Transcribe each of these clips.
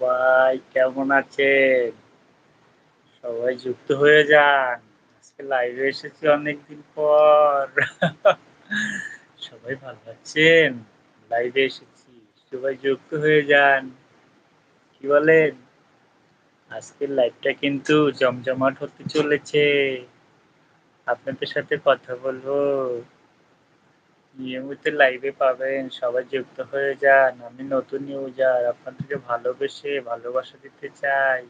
ভাই, কেমন আছেন? সবাই যুক্ত হয়ে যান। আজকে লাইভে এসেছি অনেকদিন পর। সবাই ভালো আছেন? লাইভে এসেছি। সবাই যুক্ত হয়ে যান। কি বলেন? আজকের লাইভটা কিন্তু জমজমাট হতে চলেছে। আপনাদের সাথে কথা বলব। নিয়মিত লাইভে পাবেন, সবাই যুক্ত হয়ে যান, আমি নতুন ইউজার আপনাদেরকে ভালোবেসে ভালোবাসা দিতে চাই।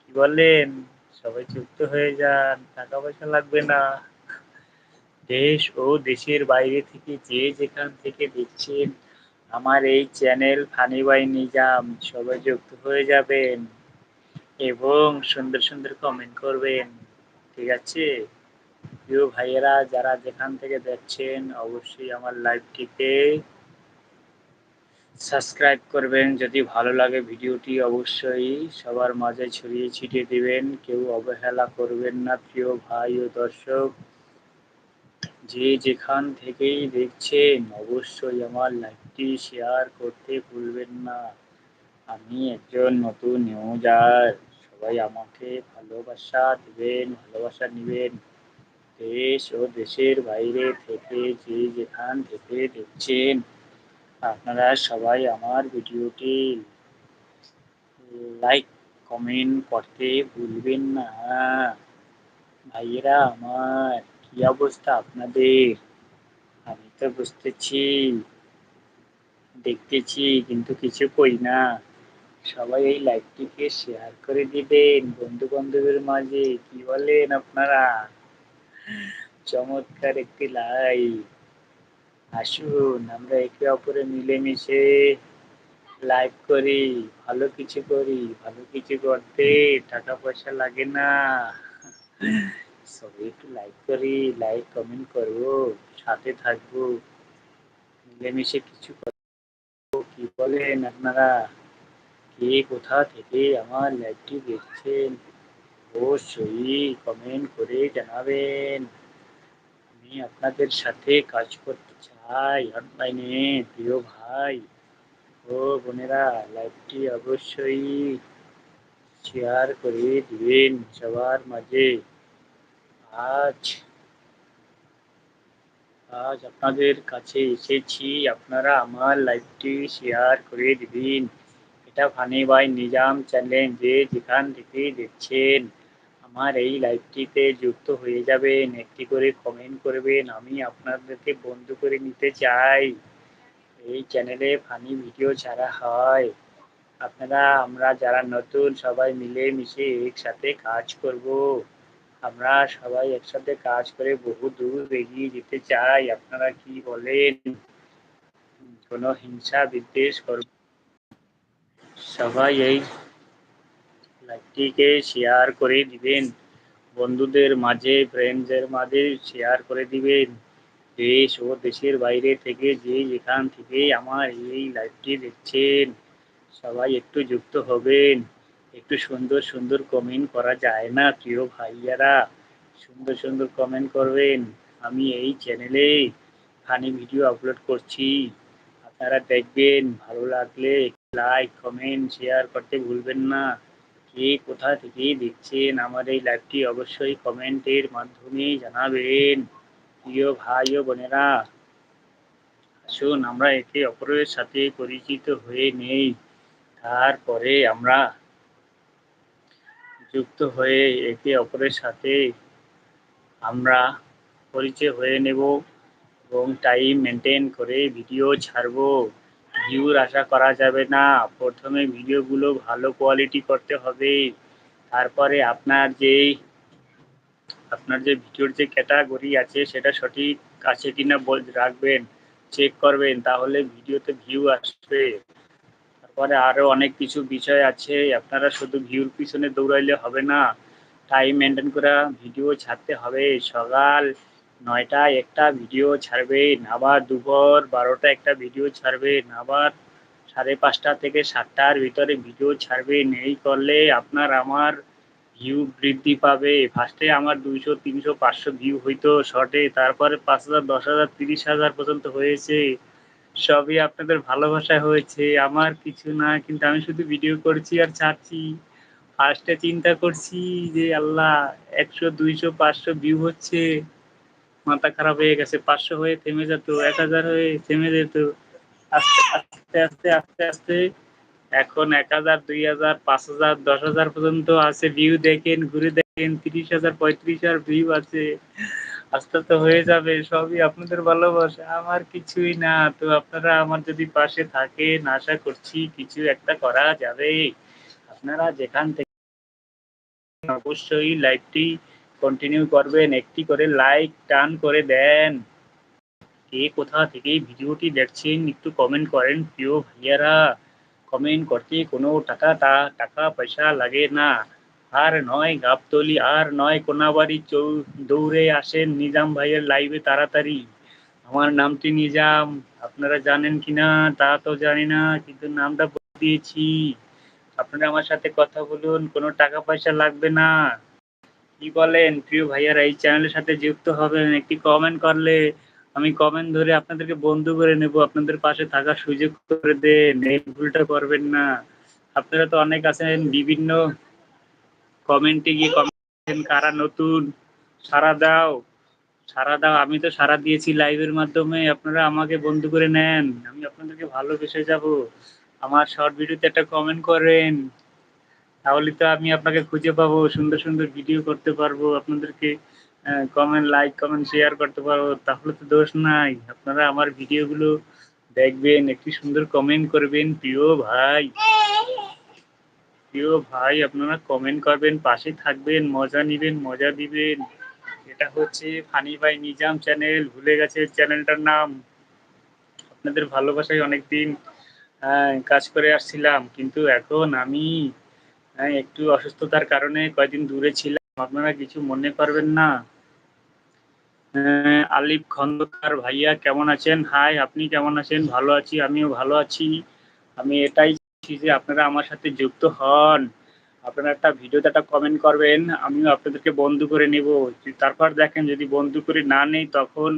কি বলেন? সবাই যুক্ত হয়ে যান টাকা পয়সা লাগবে না। দেশ ও দেশের বাইরে থেকে যে যেখান থেকে দেখছেন আমার এই চ্যানেল ফানি বাই নিজাম সবাই যুক্ত হয়ে যাবেন এবং সুন্দর সুন্দর কমেন্ট করবেন। ঠিক আছে? প্রিয় ভাইয়েরা, যারা যেখান থেকে দেখছেন, অবশ্যই আমার লাইভটিকে সাবস্ক্রাইব করবেন। যদি ভালো লাগে ভিডিওটি, অবশ্যই সবার মাঝে ছড়িয়ে ছিটিয়ে দিবেন। কেউ অবহেলা করবেন না, প্রিয় ভাই ও দর্শক। যে যেখান থেকেই দেখছেন, অবশ্যই আমার লাইভটি শেয়ার করতে ভুলবেন না। আমি একজন নতুন ইউজার সবাই আমাকে ভালোবাসা দেবেন, ভালোবাসা নেবেন। দেশ ও দেশের বাইরে থেকে যে যেখান থেকে দেখছেন, আপনারা সবাই আমার ভিডিওটি লাইক কমেন্ট করতে ভুলবেন না। ভাইয়েরা, আমার কি অবস্থা আপনাদের? আমি তো বুঝতেছি, দেখতেছি, কিন্তু কিছু কই না। সবাই এই লাইভটিকে শেয়ার করে দিবেন। বন্ধু বান্ধবের মাঝে, কি বলেন আপনারা? চমৎকার একটি লাইভ আসুন, আমরা একে অপরে মিলেমিশে লাইভ করি, ভালো কিছু করি, ভালো কিছু করতে টাকা পয়সা লাগে না। সবাই একটু লাইক করি লাইক কমেন্ট করব, সাথে থাকব, মিলেমিশে কিছু কি বলেন আপনারা? কে কোথা থেকে আমার লাইভটি দেখছেন? অবশ্যই কমেন্ট করে জানাবেন। আমি আপনাদের সাথে কাজ করতে চাই অনলাইনে প্রিয় ভাই। ও বোনেরা লাইভটি অবশ্যই শেয়ার করে দিবেন সবার মাঝে। আজ আজ আপনাদের কাছে এসেছি, আপনারা আমার লাইভটি শেয়ার করে দিবেন। এটা ফানি বাই নিজাম চ্যানেল যে যেখান থেকে দেখছেন। আমার এই লাইভটিতে যুক্ত হয়ে যাবেন। একটি করে কমেন্ট করবেন। আমি আপনাদেরকে বন্ধু করে নিতে চাই। এই চ্যানেলে ফানি ভিডিও ছাড়া হয়, আপনারা, আমরা যারা নতুন, সবাই মিলে মিশে একসাথে কাজ করব। আমরা সবাই একসাথে কাজ করে বহু দূর এগিয়ে যেতে চাই। আপনারা কি বলেন? কোনো হিংসা বিদ্বেষ করব? সবাই এই লাইভটিকে শেয়ার করে দিবেন। বন্ধুদের মাঝে ফ্রেন্ডসের মাঝে শেয়ার করে দিবেন। দেশ ও দেশের বাইরে থেকে যে যেখান থেকে আমার এই লাইভটি দেখছেন, সবাই একটু যুক্ত হবেন। একটু সুন্দর সুন্দর কমেন্ট করা যায় না, প্রিয় ভাইয়ারা। সুন্দর সুন্দর কমেন্ট করবেন। আমি এই চ্যানেলে ফানি ভিডিও আপলোড করছি। আপনারা দেখবেন, ভালো লাগলে লাইক কমেন্ট শেয়ার করতে ভুলবেন না। কে কোথা থেকে দেখছেন? আমার এই লাইভটি অবশ্যই কমেন্টের মাধ্যমে জানাবেন। প্রিয় ভাই ও বোনেরা, আসুন, আমরা একে অপরের সাথে পরিচিত হয়ে নেই। তারপরে আমরা যুক্ত হয়ে একে অপরের সাথে আমরা পরিচয় হয়ে নেব এবং টাইম মেনটেন করে ভিডিও ছাড়বো। ভিউর আশা করা যাবে না। প্রথমে ভিডিওগুলো ভালো কোয়ালিটি করতে হবে। তারপরে আপনার যেই আপনার যে ভিডিওর যে ক্যাটাগরি আছে, সেটা সঠিক আছে কিনা রাখবেন চেক করবেন, তাহলে ভিডিওতে ভিউ আসবে। তারপরে আরও অনেক কিছু বিষয় আছে। আপনারা শুধু ভিউর পিছনে দৌড়াইলে হবে না। টাইম মেনটেন করা ভিডিও ছাড়তে হবে। সকাল নয়টায় একটা ভিডিও ছাড়বেন আবার দুপুর বারোটা একটা ভিডিও ছাড়বেন আবার সাড়ে পাঁচটা থেকে সাতটার ভিতরে ভিডিও ছাড়বেন এই করলে আপনার আমার ভিউ বৃদ্ধি পাবে। ফার্স্টে আমার দুইশো, তিনশো, পাঁচশো ভিউ হইতো শর্টে তারপরে পাঁচ হাজার, দশ হাজার, তিরিশ হাজার পর্যন্ত হয়েছে। সবই আপনাদের ভালোবাসায় হয়েছে। আমার কিছু না, কিন্তু আমি শুধু ভিডিও করছি আর ছাড়ছি। ফার্স্টে চিন্তা করছি যে আল্লাহ, একশো, দুইশো, পাঁচশো ভিউ হচ্ছে। মাথা খারাপ হয়ে গেছে, পাঁচশো হয়ে থেমে যেত এক হাজার হয়ে থেমে যেত আস্তে আস্তে আস্তে আস্তে আস্তে। এখন এক হাজার, দুই হাজার, পাঁচ হাজার, দশ হাজার পর্যন্ত আছে ভিউ দেখেন, ঘুরে দেখেন, তিরিশ হাজার, পঁয়ত্রিশ হাজার ভিউ আছে। আস্তে আস্তে হয়ে যাবে, সবই আপনাদের ভালোবাসা, আমার কিছুই না। তো আপনারা আমার যদি পাশে থাকেন, আশা করছি কিছু একটা করা যাবে। আপনারা যেখান থেকে অবশ্যই লাইভটি কন্টিনিউ করবেন, একটি করে লাইক টান করে দেন। কে কোথা থেকে ভিডিওটি দেখছেন, একটু কমেন্ট করেন প্রিয় ভাইয়ারা। কমেন্ট করতে কোনো টাকা টাকা পয়সা লাগে না। আর নয় গাবতলি, আর নয় কোনাবাড়ি দৌড়ে আসেন নিজাম ভাইয়ের লাইভে তাড়াতাড়ি। আমার নামটি নিজাম। আপনারা জানেন কিনা? তা তো জানি না, কিন্তু নামটা বলে দিয়েছি। আপনারা আমার সাথে কথা বলুন, কোনো টাকা পয়সা লাগবে না। কি বলেন? প্রিয় ভাইয়ারা, এই চ্যানেলের সাথে যুক্ত হবেন, একটি কমেন্ট করলে আমি কমেন্ট ধরে আপনাদেরকে বন্ধু করে নেব। আপনাদের পাশে থাকার সুযোগ করে দেন, এই ভুলটা করবেন না। আপনারা তো অনেক আছেন, বিভিন্ন কমেন্টে গিয়ে কমেন্ট কারা নতুন? সারা দাও সারা দাও। আমি তো সারা দিয়েছি লাইভের মাধ্যমে, আপনারা আমাকে বন্ধু করে নেন। আমি আপনাদেরকে ভালোবেসে যাব। আমার শর্ট ভিডিওতে একটা কমেন্ট করেন। তাহলে তো আমি আপনাকে খুঁজে পাবো, সুন্দর সুন্দর ভিডিও করতে পারব, আপনাদেরকে কমেন্ট লাইক কমেন্ট শেয়ার করতে পারব, তাহলে তো দোষ নাই। আপনারা আমার ভিডিওগুলো দেখবেন, একটি সুন্দর কমেন্ট করবেন, প্রিয় ভাই। প্রিয় ভাই, আপনারা কমেন্ট করবেন, পাশে থাকবেন, মজা নিবেন, মজা দিবেন। এটা হচ্ছে ফানি ভাই নিজাম চ্যানেল ভুলে গেছে চ্যানেলটার নাম। আপনাদের ভালোবাসায় অনেকদিন কাজ করে আসছিলাম, কিন্তু এখন আমি একটু অসুস্থতার কারণে কয়দিন দূরে ছিলাম। আপনারা কিছু মনে করবেন না। আলিফ খন্দকার ভাইয়া, কেমন আছেন? হাই, আপনি কেমন আছেন? ভালো আছি, আমিও ভালো আছি। আমি এটাই চাইছি যে আপনারা আমার সাথে যুক্ত হন। আপনারা একটা ভিডিওতে একটা কমেন্ট করবেন, আমিও আপনাদেরকে বন্ধু করে নেব। তারপর দেখেন যদি বন্ধু করে না নেই, তখন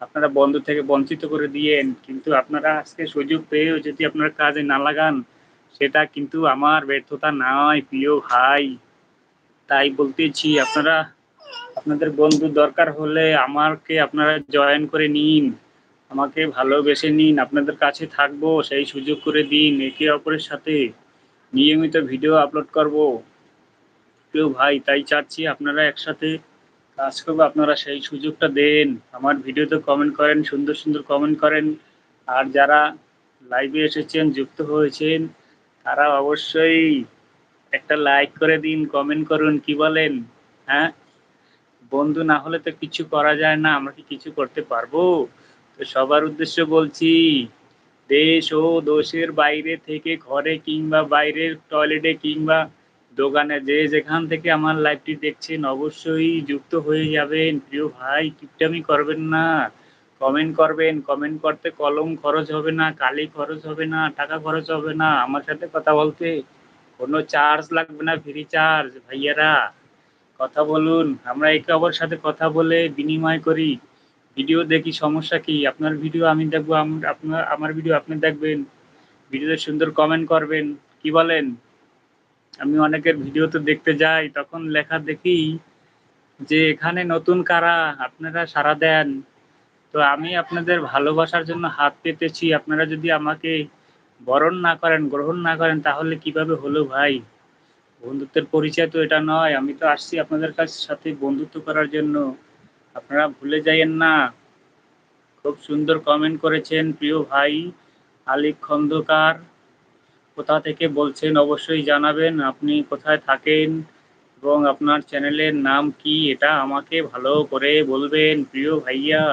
আপনারা বন্ধু থেকে বঞ্চিত করে দিয়েন। কিন্তু আপনারা আজকে সুযোগ পেয়েও যদি আপনার কাজে না লাগান সেটা কিন্তু আমার ব্যর্থতা নয়, প্রিয় ভাই। তাই বলতেছি, আপনারা, আপনাদের বন্ধু দরকার হলে আমাকে আপনারা জয়েন করে নিন, আমাকে ভালোবেসে নিন, আপনাদের কাছে থাকব, সেই সুযোগ করে দিন, একে অপরের সাথে নিয়মিত ভিডিও আপলোড করব। প্রিয় ভাই, তাই চাচ্ছি আপনারা একসাথে কাজ করব, আপনারা সেই সুযোগটা দেন। আমার ভিডিওতে কমেন্ট করেন, সুন্দর সুন্দর কমেন্ট করেন। আর যারা লাইভে এসেছেন, যুক্ত হয়েছেন তারা অবশ্যই একটা লাইক করে দিন কমেন্ট করুন, কি বলেন? হ্যাঁ? বন্ধু না হলে তো কিছু করা যায় না, আমরা কি কিছু করতে পারব? তো সবার উদ্দেশ্য বলছি, দেশ ও দোষের বাইরে থেকে ঘরে কিংবা বাইরের টয়লেটে কিংবা দোকানে যে যেখান থেকে আমার লাইভটি দেখছেন, অবশ্যই যুক্ত হয়ে যাবেন। প্রিয় ভাই, কিপটামি করবেন না। কমেন্ট করবেন কমেন্ট করতে কলম খরচ হবে না, কালি খরচ হবে না, টাকা খরচ হবে না, আমার সাথে কথা বলতে। কোনো চার্জ লাগবে না ফ্রি চার্জ ভাইয়ারা। কথা বলুন, আমরা একে অপরের সাথে কথা বলে বিনিময় করি। ভিডিও দেখি সমস্যা কি? আপনার ভিডিও আমি দেখব আপনার, আমার ভিডিও আপনি দেখবেন। ভিডিওতে সুন্দর কমেন্ট করবেন। কি বলেন? আমি অনেকের ভিডিও তো দেখতে যাই, তখন লেখা দেখি যে, এখানে নতুন কারা? আপনারা সারা দেন। তো আমি আপনাদের ভালোবাসার জন্য হাত পেতেছি। আপনারা যদি আমাকে বরণ না করেন, গ্রহণ না করেন, তাহলে কীভাবে হলো ভাই? বন্ধুত্বের পরিচয় তো এটা নয়। আমি তো আসছি আপনাদের কাছে সাথে বন্ধুত্ব করার জন্য। আপনারা ভুলে যাইয়েন না। খুব সুন্দর কমেন্ট করেছেন প্রিয় ভাই আলিক খন্দকার। কোথা থেকে বলছেন অবশ্যই জানাবেন। আপনি কোথায় থাকেন এবং আপনার চ্যানেলের নাম কি? এটা আমাকে ভালো করে বলবেন প্রিয় ভাইয়া।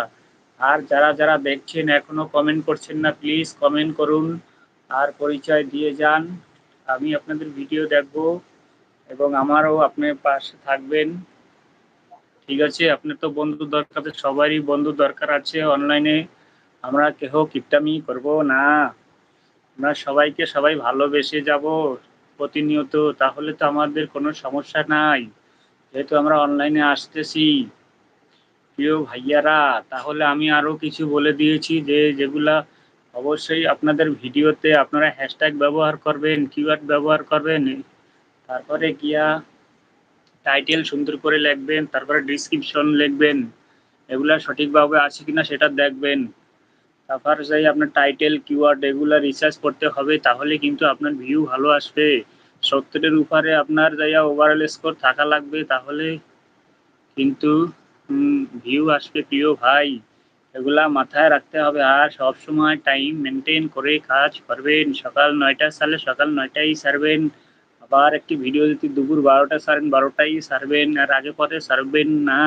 আর যারা যারা দেখছেন, এখনও কমেন্ট করছেন না প্লিজ কমেন্ট করুন। আর পরিচয় দিয়ে যান। আমি আপনাদের ভিডিও দেখব এবং আমারও আপনার পাশে থাকবেন। ঠিক আছে, আপনার তো বন্ধু দরকার, সবারই বন্ধু দরকার আছে অনলাইনে আমরা কেহ কিপটামি করব না। আমরা সবাইকে সবাই ভালোবেসে যাব প্রতিনিয়ত, তাহলে তো আমাদের কোনো সমস্যা নাই। যেহেতু আমরা অনলাইনে আসতেছি। প্রিয় ভাইয়ারা, তাহলে আমি আরও কিছু বলে দিয়েছি যে যেগুলা অবশ্যই আপনাদের ভিডিওতে আপনারা হ্যাশট্যাগ ব্যবহার করবেন কিওয়ার্ড ব্যবহার করবেন। তারপরে গিয়া টাইটেল সুন্দর করে লিখবেন, তারপরে ডিসক্রিপশন লিখবেন, এগুলা সঠিকভাবে আছে কিনা সেটা দেখবেন। তারপর যাই আপনার টাইটেল কিওয়ার্ড এগুলো রিসার্চ করতে হবে, তাহলে কিন্তু আপনার ভিউ ভালো আসবে। সত্তরের উপরে আপনার যাইয়া ওভারঅল স্কোর থাকা লাগবে, তাহলে কিন্তু ভিউ আসবে প্রিয় ভাই। এগুলা মাথায় রাখতে হবে আর সব সময় টাইম মেনটেন করে কাজ করবেন। সকাল নয়টার সালে সকাল নয়টায় সারবেন। আবার একটি ভিডিও যদি দুপুর বারোটা সারেন বারোটাই সারবেন। আর আগে পরে সারবেন না।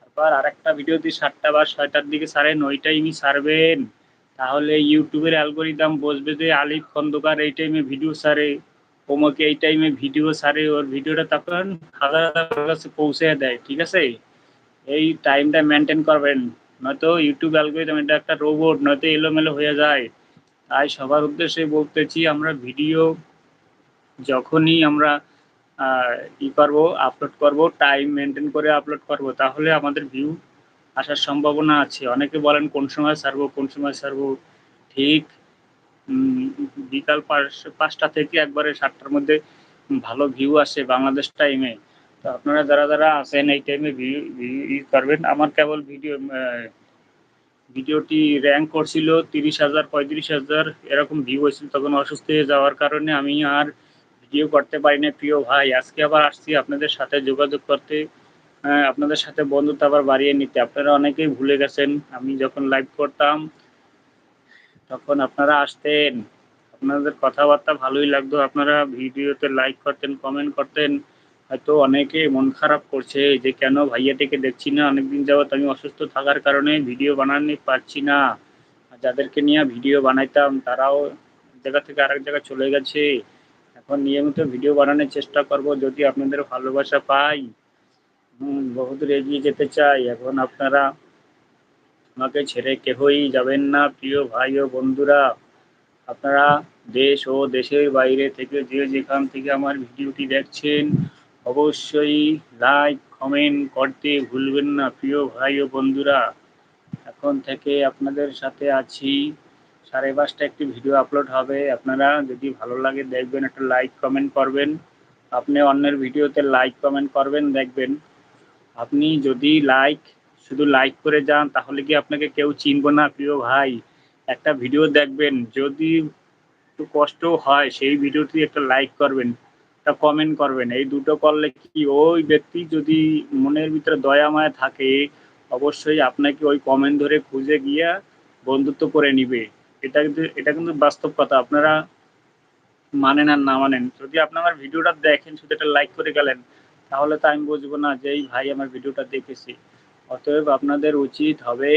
তারপর আরেকটা ভিডিও যদি সাতটা বা ছয়টার দিকে সারেন, ওই টাইমই সারবেন। তাহলে ইউটিউবের অ্যালগোরিদম বসবে যে, আলিফ খন্দকার এই টাইমে ভিডিও সারে। ওমকে এই টাইমে ভিডিও সারে। ওর ভিডিওটা তখন হাজার হাজার কাছে পৌঁছে দেয়। ঠিক আছে? এই টাইমটা মেনটেন করবেন। নয়তো ইউটিউব অ্যালগোরিদম এটা একটা রোবট নয়তো এলোমেলো হয়ে যায়। তাই সবার উদ্দেশ্যে বলতেছি, আমরা ভিডিও যখনই আমরা ই করব আপলোড করব টাইম মেনটেন করে আপলোড করব, তাহলে আমাদের ভিউ আসার সম্ভাবনা আছে। অনেকে বলেন, কোন সময় সারবো কোন সময় সারবো ঠিক বিকাল পাঁচটা থেকে একবারে সাতটার মধ্যে ভালো ভিউ আসে বাংলাদেশ টাইমে তো আপনারা যারা যারা আছেন এই টাইমে ভিউ করবেন। আমার কেবল ভিডিও ভিডিওটি র্যাঙ্ক করছিল তিরিশ হাজার, পঁয়ত্রিশ হাজার, এরকম ভিউ হয়েছিল। তখন অসুস্থ হয়ে যাওয়ার কারণে আমি আর ভিডিও করতে পারি না প্রিয় ভাই, আজকে আবার আসছি আপনাদের সাথে যোগাযোগ করতে আপনাদের সাথে বন্ধুত্ব আবার বাড়িয়ে নিতে। আপনারা অনেকেই ভুলে গেছেন, আমি যখন লাইভ করতাম, তখন আপনারা আসতেন। আপনাদের কথাবার্তা ভালোই লাগতো। আপনারা ভিডিওতে লাইক করতেন কমেন্ট করতেন। হয়তো অনেকে মন খারাপ করছে যে কেন ভাইয়াটিকে দেখছি না? অনেকদিন যাবৎ আমি অসুস্থ থাকার কারণে ভিডিও বানাতে পারছি না। যাদেরকে নিয়ে ভিডিও বানাইতাম, তারাও জায়গা থেকে আরেক জায়গায় চলে গেছে। এখন নিয়মিত ভিডিও বানানোর চেষ্টা করব যদি আপনাদের ভালোবাসা পাই। হুম, বহুদূর এগিয়ে যেতে চাই। এখন আপনারা আমাকে ছেড়ে কেহই যাবেন না, প্রিয় ভাই ও বন্ধুরা। আপনারা দেশ ও দেশের বাইরে থেকে যে যেখান থেকে আমার ভিডিওটি দেখছেন অবশ্যই লাইক কমেন্ট করতে ভুলবেন না, প্রিয় ভাই ও বন্ধুরা। এখন থেকে আপনাদের সাথে আছি। সাড়ে পাঁচটা একটি ভিডিও আপলোড হবে। আপনারা যদি ভালো লাগে দেখবেন, একটা লাইক কমেন্ট করবেন। আপনি অন্যের ভিডিওতে লাইক কমেন্ট করবেন, দেখবেন। আপনি যদি লাইক শুধু লাইক করে যান, তাহলে কি আপনাকে কেউ চিনব না, প্রিয় ভাই? একটা ভিডিও দেখবেন। যদি একটু কষ্ট হয়, সেই ভিডিওটি একটা লাইক করবেন। একটা কমেন্ট করবেন। এই দুটো করলে কি ওই ব্যক্তি যদি মনের ভিতরে দয়া মায়া থাকে, অবশ্যই আপনাকে ওই কমেন্ট ধরে খুঁজে গিয়া বন্ধুত্ব করে নিবে। এটা কিন্তু এটা কিন্তু বাস্তব কথা। আপনারা মানেন আর না মানেন। যদি আপনার ভিডিওটা দেখেন, শুধু একটা লাইক করে গেলেন, তাহলে তো আমি বুঝব না যে এই ভাই আমার ভিডিওটা দেখেছি। অতএব আপনাদের উচিত হবে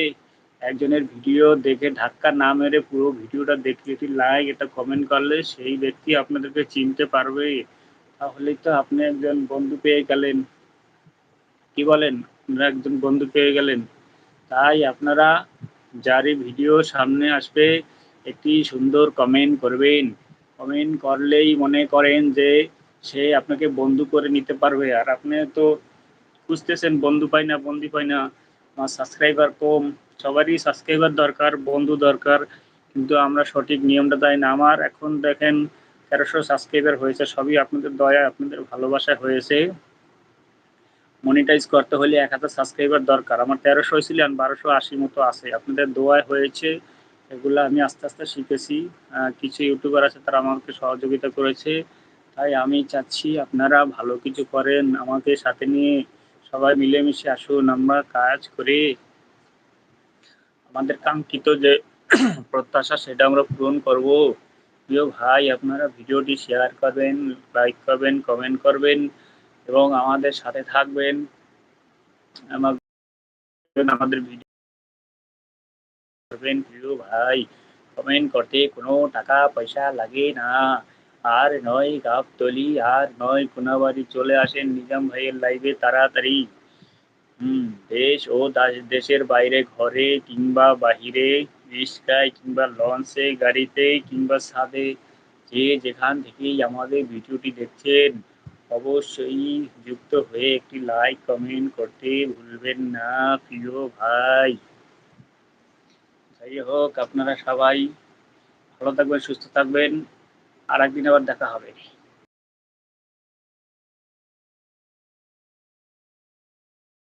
একজনের ভিডিও দেখে ধাক্কা না মেরে পুরো ভিডিওটা দেখে, যদি লাইক এটা কমেন্ট করলে সেই ব্যক্তি আপনাদেরকে চিনতে পারবে। তাহলেই তো আপনি একজন বন্ধু পেয়ে গেলেন। কি বলেন? আপনারা একজন বন্ধু পেয়ে গেলেন। তাই আপনারা যারই ভিডিও সামনে আসবে, একটি সুন্দর কমেন্ট করবেন। কমেন্ট করলেই মনে করেন যে সে আপনাকে বন্ধু করে নিতে পারবে। আর আপনি তো খুঁজতেছেন, বন্ধু পাই না, বন্ধু পাই না। আমার সাবস্ক্রাইবার কম, সবারই সাবস্ক্রাইবার দরকার, বন্ধু দরকার। কিন্তু আমরা সঠিক নিয়মটা দেয় না। আমার এখন দেখেন তেরোশো সাবস্ক্রাইবার হয়েছে, সবই আপনাদের দয়া আপনাদের ভালোবাসা হয়েছে। মনিটাইজ করতে হলে এক হাজার সাবস্ক্রাইবার দরকার। আমার তেরোশো আর বারোশো আশি মতো আছে। আপনাদের দোয়ায় হয়েছে, এগুলো আমি আস্তে আস্তে শিখেছি। কিছু ইউটিউবার আছে, তারা আমাকে সহযোগিতা করেছে। তাই আমি চাচ্ছি আপনারা ভালো কিছু করেন, আমাকে সাথে নিয়ে সবাই মিলেমিশে আসুন, আমরা কাজ করে। আমাদের কাঙ্ক্ষিত যে প্রত্যাশা, সেটা আমরা পূরণ করব। প্রিয় ভাই, আপনারা ভিডিওটি শেয়ার করবেন লাইক করবেন কমেন্ট করবেন এবং আমাদের সাথে থাকবেন। আমাদের ভিডিও করবেন, প্রিয় ভাই। কমেন্ট করতে কোনো টাকা, পয়সা লাগে না। আর নয় গাবতলি আর নয় কোনাবাড়ি চলে আসেন নিজাম ভাইয়ের লাইভে তাড়াতাড়ি। দেশ ও দেশের বাইরে ঘরে কিংবা বাহিরে রিস্কায় কিংবা লঞ্চে, গাড়িতে কিংবা ছাদে যে যেখান থেকেই আমাদের ভিডিওটি দেখছেন, অবশ্যই যুক্ত হয়ে একটি লাইক কমেন্ট করতে ভুলবেন না, প্রিয় ভাই। যাই হোক, আপনারা সবাই ভালো থাকবেন, সুস্থ থাকবেন। আর একদিন আবার দেখা হবে।